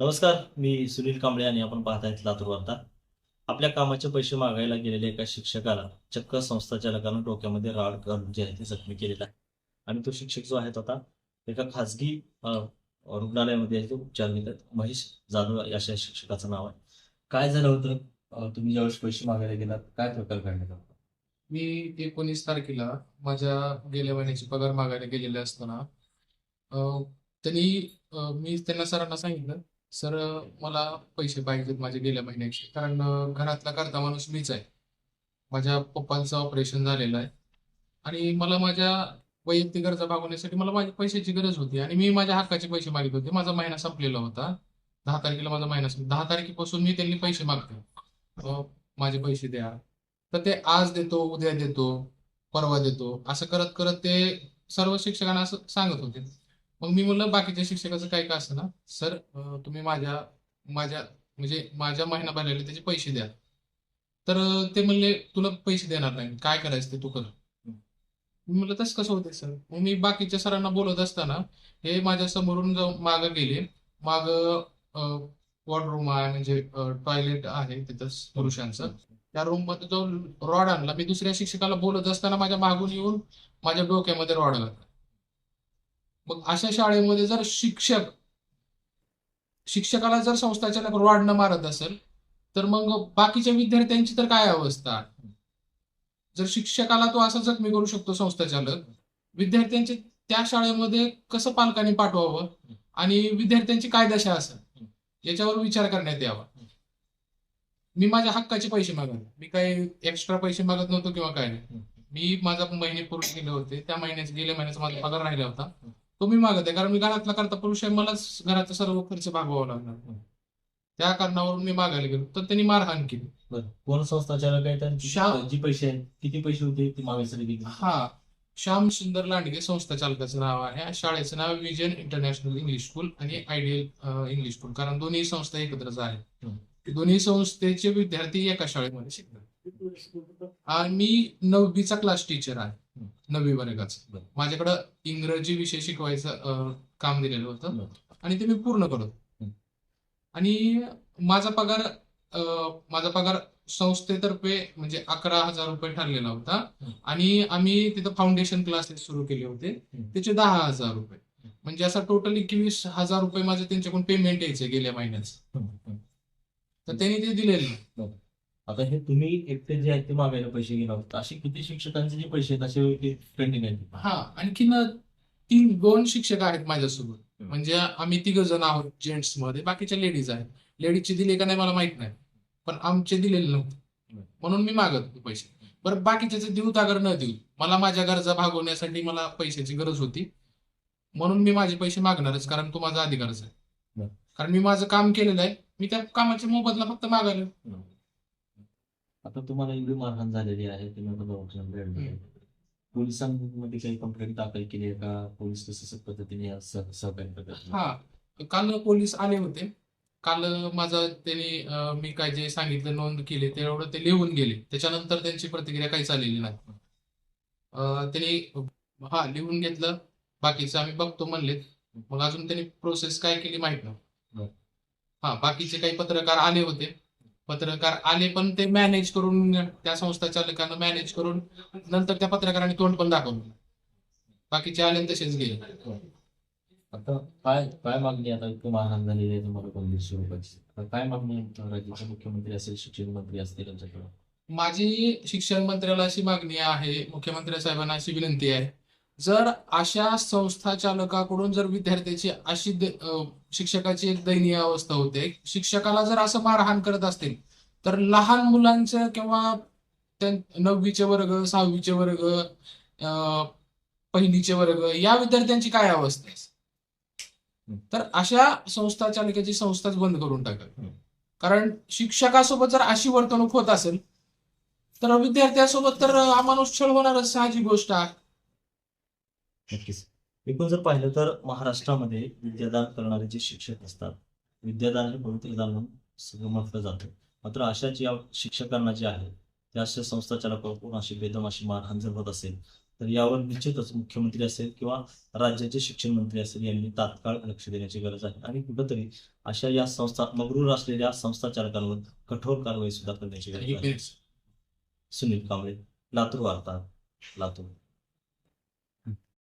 नमस्कार मी सुनील कांबळे आणि आपण पाहत आहेत लातूर वार्ता. आपल्या कामाचे पैसे मागायला गेलेल्या एका शिक्षकाला चक्क संस्था चालकानं डोक्यामध्ये राड घालून जे आहे ते जखमी केलेला आहे. आणि तो शिक्षक जो आहे तो आता एका खासगी रुग्णालयामध्ये ते उपचार घेतात महेश जाधव या अशा शिक्षकाचं नाव आहे. काय झालं होतं? तुम्ही ज्यावेळेस पैसे मागायला गेलात काय प्रकार घडला होता? मी एकोणीस तारखेला माझ्या गेल्या महिन्याची पगार मागायला गेलेले असताना अं, त्यांनी मी त्यांना सरांना सांगितलं सर मला पैसे पाहिजेत माझे गेल्या महिन्याचे. कारण अं, घरातला करता माणूस मीच आहे. माझ्या पप्पांचं ऑपरेशन झालेलं आहे. आणि मला माझ्या वैयक्तिक गरजा भागवण्यासाठी मला माझ्या पैशाची गरज होती. आणि मी माझ्या हक्काचे पैसे मागित होते. माझा महिना संपलेला होता. दहा तारखेला माझा महिना संप दहा तारखेपासून मी त्यांनी पैसे मागते. अं, माझे पैसे द्या. तर ते आज देतो उद्या देतो परवा देतो. असं करत करत ते सर्व शिक्षकांना असं सांगत होते. मग मी म्हणलं बाकीच्या शिक्षकाचं काय का असं ना सर तुम्ही माझ्या माझ्या म्हणजे माझ्या महिना भरलेले त्याचे पैसे द्या. तर ते म्हणले तुला पैसे देणार नाही काय करायचं ते तू कर. मी म्हणलं तसं कसं होते सर? मग मी बाकीच्या सरांना बोलत असताना हे माझ्या समोरून जाऊन मागं गेले. माग वॉर्डरूम आहे म्हणजे टॉयलेट आहे तिथं पुरुषांचं. त्या रूममध्ये जो रॉड आणला. मी दुसऱ्या शिक्षकाला बोलत असताना माझ्या मागून येऊन माझ्या डोक्यामध्ये रॉड घातला मग अशा शाळेमध्ये जर शिक्षक शिक्षकाला जर संस्थाचालक वाढणं मारत असेल तर मग बाकीच्या विद्यार्थ्यांची तर काय अवस्था? जर शिक्षकाला तो असा जखमी करू शकतो संस्थाचालक विद्यार्थ्यांचे त्या शाळेमध्ये कसं पालकांनी पाठवावं? आणि विद्यार्थ्यांची काय दशा असेल? याच्यावर विचार करण्यात यावा. मी माझ्या हक्काचे पैसे मागत मी काही एक्स्ट्रा पैसे मागत नव्हतो किंवा काय नाही. मी माझा महिने पूर्ण केले होते. त्या महिन्याचे गेल्या महिन्याचा माझा पगार राहिला होता. तो मी मागत आहे. कारण मी घरातला करता पुरुष आहे मलाच घराचा सर्व खर्च भागवावा लागणार. त्या कारणावरून मी मागायला गेलो. तर त्यांनी मारहाण केली. कोण संस्था चालक आहे जी पैसे आहेत किती पैसे होते ते मागायसाठी गेले? हा. श्याम सुंदर लांडगे संस्था चालकाचं नाव आहे. शाळेचं नाव विजन इंटरनॅशनल इंग्लिश स्कूल आणि आयडियल इंग्लिश स्कूल. कारण दोन्ही संस्था एकत्रच आहेत. दोन्ही संस्थेचे विद्यार्थी एका शाळेमध्ये शिकतात. आणि मी नववीचा क्लास टीचर आहे. नववी वर्गाचा बरं. माझ्याकडं इंग्रजी विषय शिकवायचं अं, काम दिलेलं होतं बरं. आणि ते मी पूर्ण करतो. आणि माझा पगार अं, माझा पगार संस्थेतर्फे म्हणजे अकरा हजार रुपये ठरलेला होता. आणि आम्ही तिथं फाउंडेशन क्लासेस सुरू केले होते. त्याचे दहा हजार रुपये म्हणजे असं टोटल एकवीस हजार रुपये माझं त्यांच्याकडून पेमेंट यायचं गेल्या महिन्याचं. तर त्यांनी ते दिलेलं. आता हे तुम्ही एकटे जे आहेत ते मागायला पैसे गेला होता. असे किती शिक्षकांचे जे पैसे आहेत असे पेंडिंग आहेत? हा आणखीन तीन दोन शिक्षक आहेत माझ्यासोबत. म्हणजे आम्ही तिघ जण आहोत जेंट्समध्ये. बाकीच्या लेडीज आहेत. लेडीजचे दिले का नाही मला माहीत नाही. पण आमचे दिलेले नव्हते. म्हणून मी मागत होतो पैसे. बरं बाकीच्याचे देऊ तागर न देऊ? मला माझ्या गरजा भागवण्यासाठी मला पैशाची गरज होती. म्हणून मी माझे पैसे मागणारच कारण तो माझा अधिकारच आहे. कारण मी माझं काम केलेलं आहे. मी त्या कामाच्या मोबदला फक्त मागायला. आता तुम्हाला एवढी मारहाण झालेली आहे तुम्ही आता दवाखान्यात. पोलिसांमध्ये काही कंप्लेंट दाखल केली आहे का? पोलीस कसं पद्धतीने सहकार्य करतात? हा. काल पोलीस आले होते. काल माझा त्यांनी मी काय जे सांगितलं नोंद केली तेवढं ते लिहून गेले. त्याच्यानंतर त्यांची प्रतिक्रिया काहीच आलेली नाही. त्यांनी हा लिहून घेतलं. बाकीचं आम्ही बघतो म्हणलेत मग अजून त्यांनी प्रोसेस काय केली माहीत नाही. हा बाकीचे काही पत्रकार आले होते. पत्रकार आले पण ते मॅनेज करून त्या संस्था चालकानं मॅनेज करून नंतर त्या पत्रकारांनी तोंड पण दाखवलं. बाकीचे आले तसेच गेले. आता काय काय मागणी आता इतकं मारहाण झालेली आहे तुम्हाला पंधराशे रुपयाची? काय मागणी? राज्याचे मुख्यमंत्री असेल शिक्षण मंत्री असतील त्यांच्याकडे? माझी शिक्षण मंत्र्याला अशी मागणी आहे मुख्यमंत्री साहेबांना अशी विनंती आहे जर अशा संस्था चालकाकडून जर विद्यार्थ्याची अशी शिक्षकाची एक दयनीय अवस्था होते शिक्षकाला जर असं मारहाण करत असतील तर लहान मुलांचं किंवा नववीचे वर्ग सहावीचे वर्ग पहिलीचे वर्ग या विद्यार्थ्यांची काय अवस्था आहे? तर अशा संस्था चालकाची संस्थाच बंद करून टाकावी कारण शिक्षकासोबत जर अशी वर्तणूक होत असेल तर विद्यार्थ्यासोबत तर माणूस छळ होणारच साहजिक गोष्ट आहे. नक्कीच. एकूण जर पाहिलं तर महाराष्ट्रामध्ये विद्यादान करणारे जे शिक्षक असतात विद्यादान हे पवित्र दान म्हणून म्हटलं जातं. मात्र अशा ज्या शिक्षकांना जे आहे त्या अशा संस्था चालकाकडून अशी बेदम अशी मारहाण जर होत असेल तर यावर निश्चितच मुख्यमंत्री असेल किंवा राज्याचे शिक्षण मंत्री असेल यांनी तात्काळ लक्ष देण्याची गरज आहे. आणि कुठंतरी अशा या संस्था मगरूर असलेल्या संस्था चालकांवर कठोर कारवाई सुद्धा करण्याची गरज आहे. सुनील कांबळे लातूर वार्ता लातूर.